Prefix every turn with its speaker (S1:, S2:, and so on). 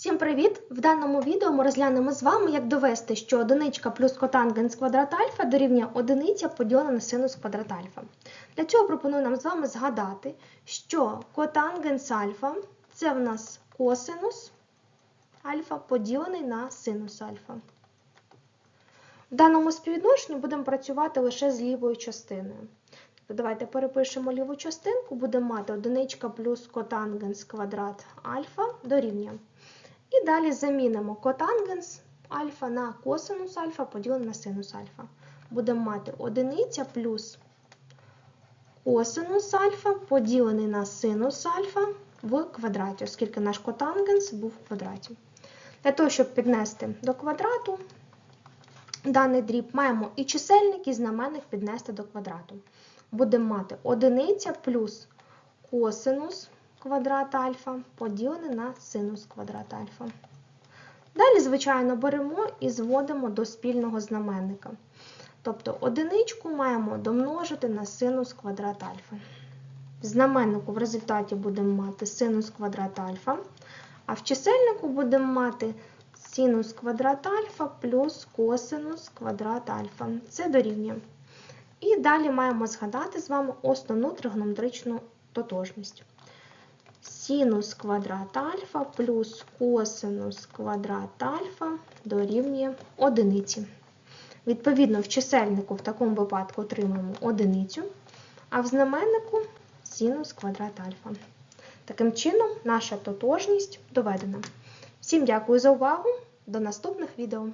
S1: Всім привіт! В даному відео ми розглянемо з вами, як довести, що одиничка плюс котангенс квадрат альфа дорівнює одиниця поділена на синус квадрат альфа. Для цього пропоную нам з вами згадати, що котангенс альфа це в нас косинус альфа поділений на синус альфа. В даному співвідношенні будемо працювати лише з лівою частиною. Давайте перепишемо ліву частинку, будемо мати одиничка плюс котангенс квадрат альфа дорівнює. І далі замінимо котангенс альфа на косинус альфа поділене на синус альфа. Будемо мати одиниця плюс косинус альфа поділений на синус альфа в квадраті, оскільки наш котангенс був в квадраті. Для того, щоб піднести до квадрату даний дріб, маємо і чисельник, і знаменник піднести до квадрату. Будемо мати одиниця плюс косинус квадрат альфа поділене на синус квадрат альфа. Далі, звичайно, беремо і зводимо до спільного знаменника. Тобто одиничку маємо домножити на синус квадрат альфа. В знаменнику в результаті будемо мати синус квадрат альфа, а в чисельнику будемо мати синус квадрат альфа плюс косинус квадрат альфа. Це дорівнює. І далі маємо згадати з вами основну тригонометричну тотожність синус квадрат альфа плюс косинус квадрат альфа дорівнює одиниці. Відповідно, в чисельнику в такому випадку отримаємо одиницю, а в знаменнику синус квадрат альфа. Таким чином, наша тотожність доведена. Всім дякую за увагу! До наступних відео!